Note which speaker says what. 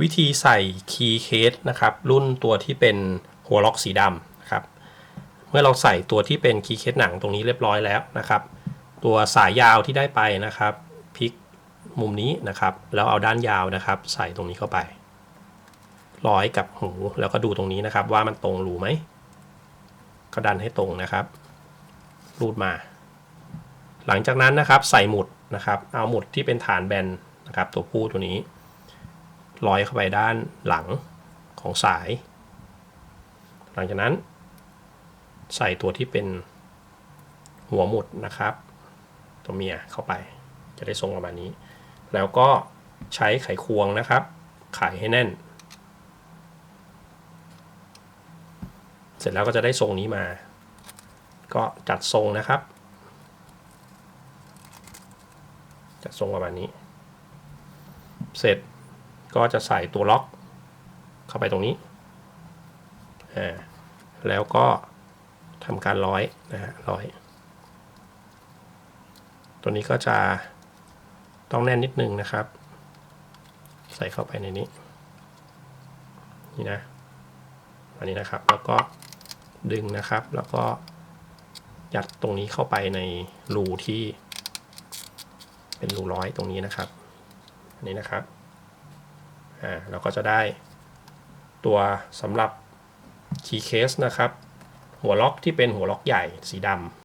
Speaker 1: วิธีใส่คีย์เคสนะครับรุ่นตัวที่เป็นหัวล็อกสีดำนะครับเมื่อเราใส่ตัวที่เป็นคีย์เคสหนังตรงนี้เรียบร้อยแล้วนะครับ ตัวสายยาวที่ได้ไปนะครับพลิกมุมนี้นะครับ แล้วเอาด้านยาวนะครับ ใส่ตรงนี้เข้าไป ร้อยกับหูแล้วก็ดูตรงนี้นะครับ ว่ามันตรงรูไหมก็ดันให้ตรงนะครับรูดมา หลังจากนั้นนะครับใส่หมุดนะครับ เอาหมุดที่เป็นฐานแบนนะครับ ตัวผู้ตัวนี้ ร้อยเข้าไปด้านหลังของสาย หลังจากนั้น ใส่ตัวที่เป็นหัวหมุดนะครับ ตัวเมียเข้าไป จะได้ทรงประมาณนี้ แล้วก็ใช้ไขควงนะครับ ไขให้แน่น เสร็จแล้วก็จะได้ทรงนี้มา ก็จัดทรงนะครับ จัดทรงประมาณนี้ เสร็จ ก็จะใส่ตัวล็อกเข้าไปตรงนี้ อ่า แล้วก็ทำการร้อยนะฮะร้อย ตัวนี้ก็จะต้องแน่นนิดนึงนะครับ ใส่เข้าไปในนี้ นี่นะ อันนี้นะครับ แล้วก็ดึงนะครับ แล้วก็ยัดตรงนี้เข้าไปในรูที่ เป็นรูร้อยตรงนี้นะครับ อันนี้นะครับ อ่าเราก็จะได้ตัวสำหรับคีย์เคสนะครับ หัวล็อกที่เป็นหัวล็อกใหญ่สีดำ